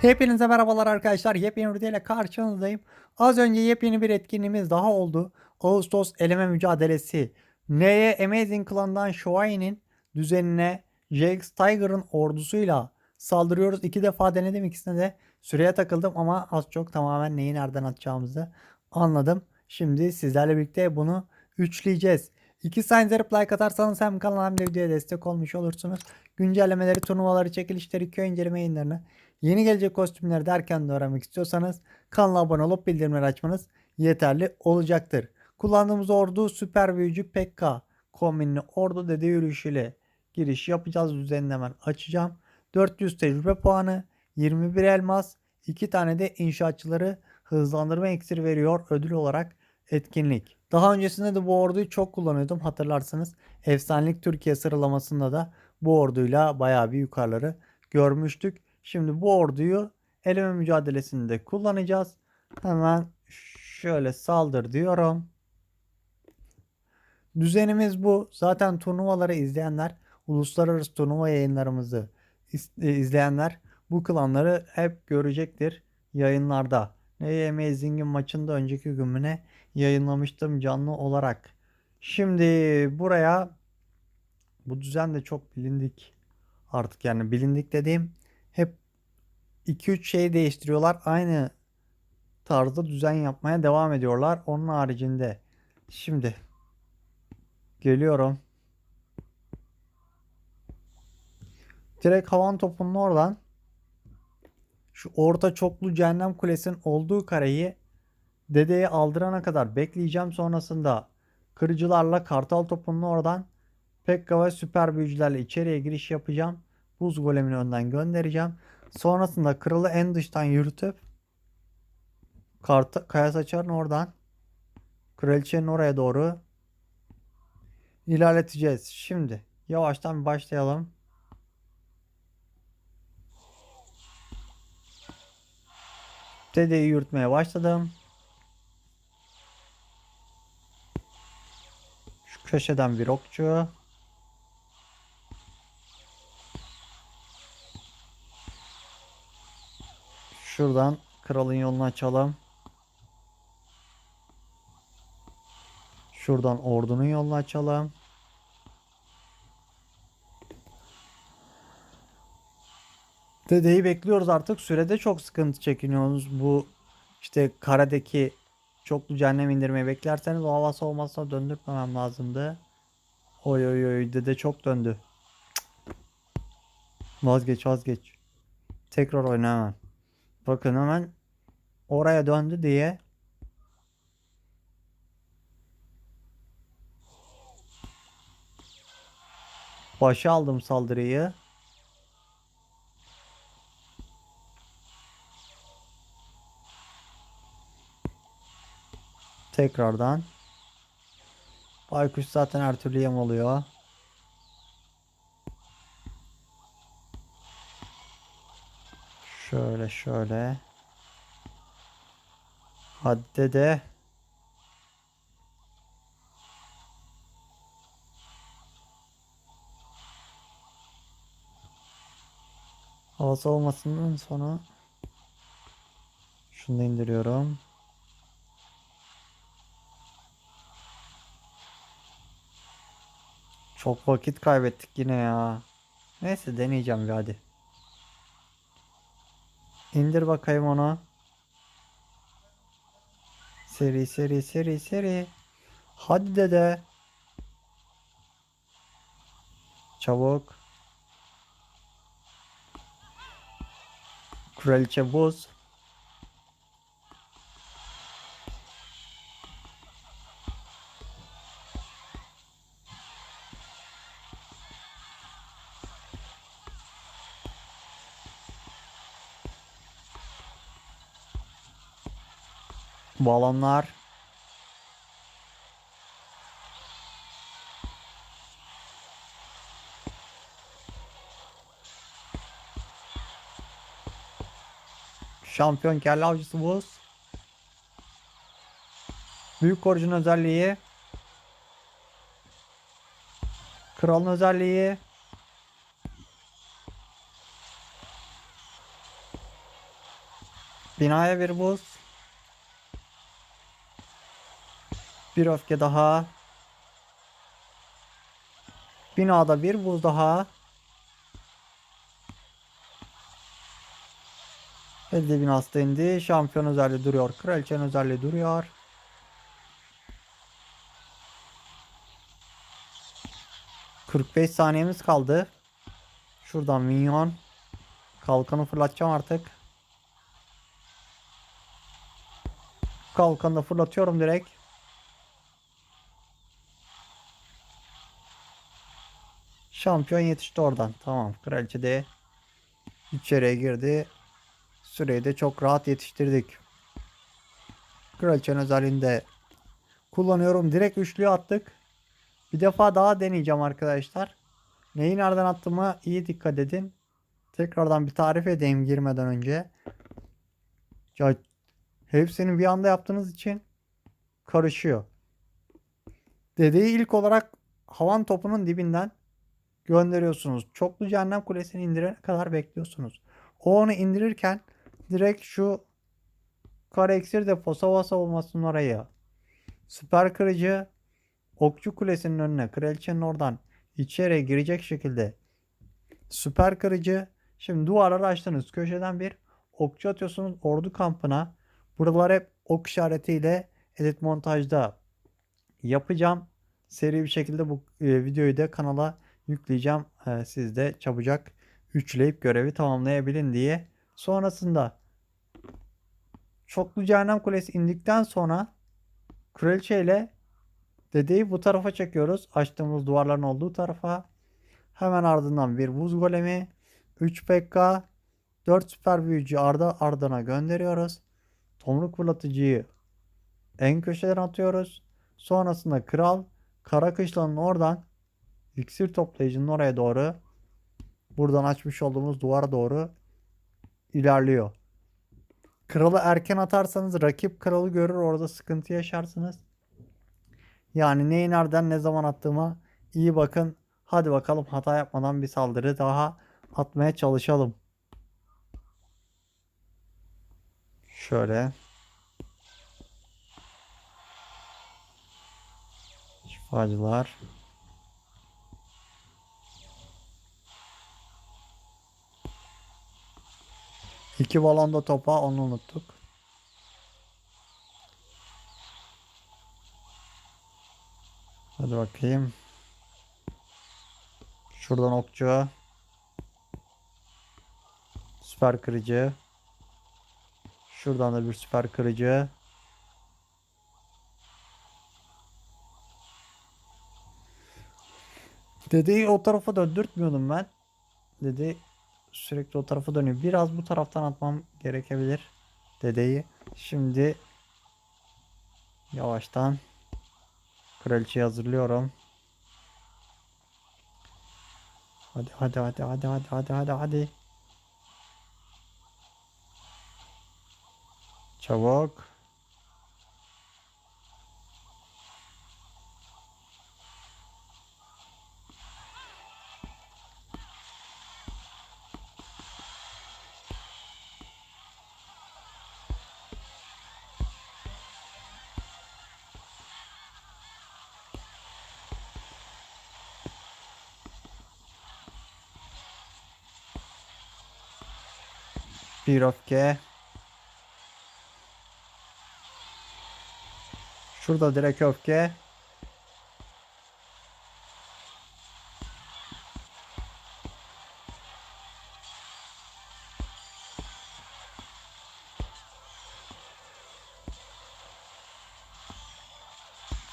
Hepinize merhabalar arkadaşlar. Yepyeni videoyla karşınızdayım. Az önce yepyeni bir etkinliğimiz daha oldu. Ağustos eleme mücadelesi. Neye Amazing Clan'dan Shoai'nin düzenine Jax Tiger'ın ordusuyla saldırıyoruz. İki defa denedim ikisine de süreye takıldım ama az çok tamamen neyi nereden atacağımızı anladım. Şimdi sizlerle birlikte bunu üçleyeceğiz. İki verip like atarsanız hem kanala hem de videoya destek olmuş olursunuz. Güncellemeleri, turnuvaları, çekilişleri, köy inceleme yayınlarını, yeni gelecek kostümleri derken de öğrenmek istiyorsanız kanala abone olup bildirimleri açmanız yeterli olacaktır. Kullandığımız ordu süper büyücü Pekka kombinli ordu dede yürüyüşüyle giriş yapacağız. Düzenini hemen açacağım. 400 tecrübe puanı, 21 elmas, 2 tane de inşaatçıları hızlandırma iksiri veriyor ödül olarak etkinlik. Daha öncesinde de bu orduyu çok kullanıyordum hatırlarsınız. Efsanelik Türkiye sıralamasında da bu orduyla bayağı bir yukarıları görmüştük. Şimdi bu orduyu eleme mücadelesinde kullanacağız. Hemen şöyle saldır diyorum. Düzenimiz bu. Zaten turnuvaları izleyenler, uluslararası turnuva yayınlarımızı e, izleyenler bu klanları hep görecektir yayınlarda. Ne Amazing'in maçında önceki gününe yayınlamıştım canlı olarak. Şimdi buraya bu düzen de çok bilindik artık yani bilindik dediğim hep 2-3 şey değiştiriyorlar. Aynı tarzda düzen yapmaya devam ediyorlar. Onun haricinde şimdi geliyorum. Direkt havan topunun oradan şu orta çoklu cehennem kulesinin olduğu kareyi dedeye aldırana kadar bekleyeceğim. Sonrasında kırıcılarla kartal topunun oradan Pekka ve süper büyücülerle içeriye giriş yapacağım. Buz golemini önden göndereceğim. Sonrasında kralı en dıştan yürütüp kaya saçarın oradan kraliçenin oraya doğru ilerleteceğiz. Şimdi yavaştan başlayalım. Dedeyi yürütmeye başladım. Şu köşeden bir okçu. Şuradan kralın yolunu açalım. Şuradan ordunun yolunu açalım. Dedeyi bekliyoruz artık. Sürede çok sıkıntı çekiniyoruz. Bu işte karadaki çoklu cehennem indirmeyi beklerseniz o hava soğumasına döndürmemem lazımdı. Oy oy oy dede çok döndü. Vazgeç vazgeç. Tekrar oyna. Bakın hemen oraya döndü diye başa aldım saldırıyı. Tekrardan. Baykuş zaten her türlü yem oluyor. Şöyle şöyle. Hadi dede. Hava soğumasından sonra şunu indiriyorum. Çok vakit kaybettik yine ya. Neyse deneyeceğim bir hadi. İndir bakayım onu. Seri seri seri seri. Hadi dede. Çabuk. Kraliçe buz. Balonlar. Şampiyon kelle avcısı buz. Büyük korucunun özelliği. Kralın özelliği. Binaya bir buz. Bir öfke daha. Binada bir buz daha. Elde binası da indi. Şampiyon özelliği duruyor. Kraliçenin özelliği duruyor. ...45 saniyemiz kaldı. Şuradan minyon. Kalkanı fırlatacağım artık. Kalkanı da fırlatıyorum direkt. Şampiyon yetişti oradan. Tamam. Kraliçe de içeriye girdi. Süreyi de çok rahat yetiştirdik. Kraliçenin özelliğini de kullanıyorum. Direkt üçlüye attık. Bir defa daha deneyeceğim arkadaşlar. Neyi nereden attığıma iyi dikkat edin. Tekrardan bir tarif edeyim girmeden önce. Ya hepsini bir anda yaptığınız için karışıyor. Dedeyi ilk olarak havan topunun dibinden gönderiyorsunuz. Çoklu cehennem kulesini indirene kadar bekliyorsunuz. O onu indirirken direkt şu kara iksir deposu hava savunmasının oraya süper kırıcı okçu kulesinin önüne kraliçenin oradan içeriye girecek şekilde süper kırıcı şimdi duvarları açtınız köşeden bir okçu atıyorsunuz ordu kampına buralar hep ok işaretiyle edit montajda yapacağım seri bir şekilde bu e, videoyu da kanala yükleyeceğim e, siz de çabucak üçleyip görevi tamamlayabilin diye sonrasında çoklu cehennem kulesi indikten sonra kraliçe ile dedeyi bu tarafa çekiyoruz. Açtığımız duvarların olduğu tarafa. Hemen ardından bir buz golemi. 3 PK. 4 süper büyücü arda ardına gönderiyoruz. Tomruk fırlatıcıyı en köşeden atıyoruz. Sonrasında kral kara kışlanın oradan iksir toplayıcının oraya doğru buradan açmış olduğumuz duvara doğru ilerliyor. Kralı erken atarsanız rakip kralı görür orada sıkıntı yaşarsınız. Yani neyi nereden ne zaman attığıma iyi bakın. Hadi bakalım hata yapmadan bir saldırı daha atmaya çalışalım. Şöyle. Şifacılar. İki balonda topa onu unuttuk. Hadi bakayım. Şuradan okçu. Süper kırıcı. Şuradan da bir süper kırıcı. Dedeyi o tarafa döndürtmüyordum ben. Dede sürekli o tarafa dönüyor. Biraz bu taraftan atmam gerekebilir. Dedeyi. Şimdi yavaştan kraliçeyi hazırlıyorum. Hadi hadi hadi hadi hadi hadi hadi hadi. Çabuk. Bir öfke. Şurada direkt öfke.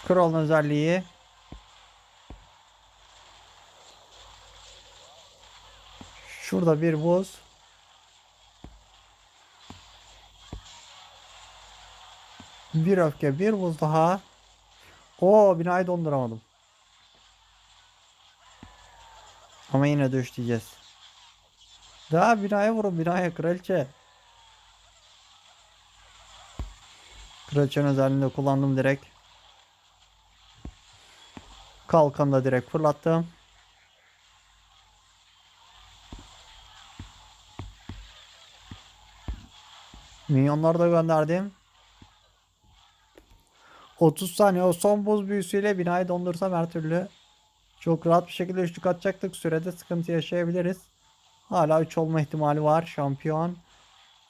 Kralın özelliği. Şurada bir buz. Bir öfke bir buz daha. O binayı donduramadım. Ama yine düş diyeceğiz. Daha binaya vurun binaya kraliçe. Kraliçenin özelliğini kullandım direkt. Kalkanı da direkt fırlattım. Minyonları da gönderdim. 30 saniye o son buz büyüsüyle binayı dondursam her türlü çok rahat bir şekilde üçlük atacaktık. Sürede sıkıntı yaşayabiliriz. Hala 3 olma ihtimali var. Şampiyon.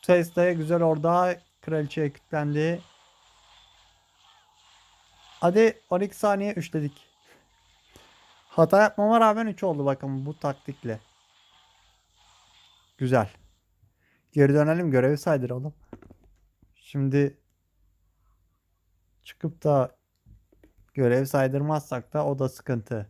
Tesla'ya güzel orada. Kraliçeye kilitlendi. Hadi 12 saniye üçledik. Hata yapmama rağmen 3 oldu bakın bu taktikle. Güzel. Geri dönelim görevi saydıralım. Şimdi çıkıp da görev saydırmazsak da o da sıkıntı.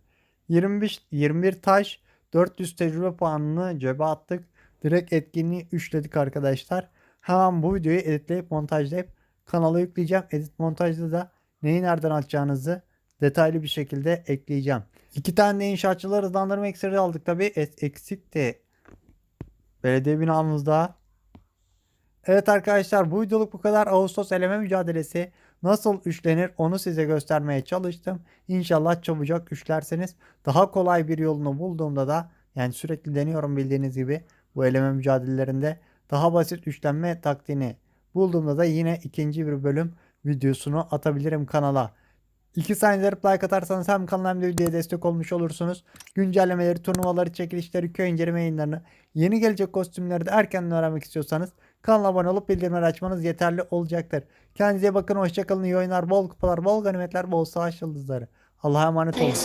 25 21 taş 400 tecrübe puanını cebe attık. Direkt etkinliği üçledik arkadaşlar. Hemen bu videoyu editleyip montajlayıp kanala yükleyeceğim. Edit montajda da neyi nereden atacağınızı detaylı bir şekilde ekleyeceğim. İki tane de inşaatçılar hızlandırma iksiri aldık tabi. Eksik de belediye binamızda. Evet arkadaşlar bu videoluk bu kadar. Ağustos eleme mücadelesi nasıl üçlenir onu size göstermeye çalıştım. İnşallah çabucak üçlerseniz daha kolay bir yolunu bulduğumda da yani sürekli deniyorum bildiğiniz gibi bu eleme mücadelelerinde daha basit üçlenme taktiğini bulduğumda da yine ikinci bir bölüm videosunu atabilirim kanala. İki saniyeleri like atarsanız hem kanala hem de videoya destek olmuş olursunuz. Güncellemeleri, turnuvaları, çekilişleri, köy inceleme yayınlarını, yeni gelecek kostümleri de erkenden öğrenmek istiyorsanız kanala abone olup bildirimleri açmanız yeterli olacaktır. Kendinize bakın, hoşçakalın, iyi oyunlar, bol kupalar, bol ganimetler, bol savaş yıldızları. Allah'a emanet olun.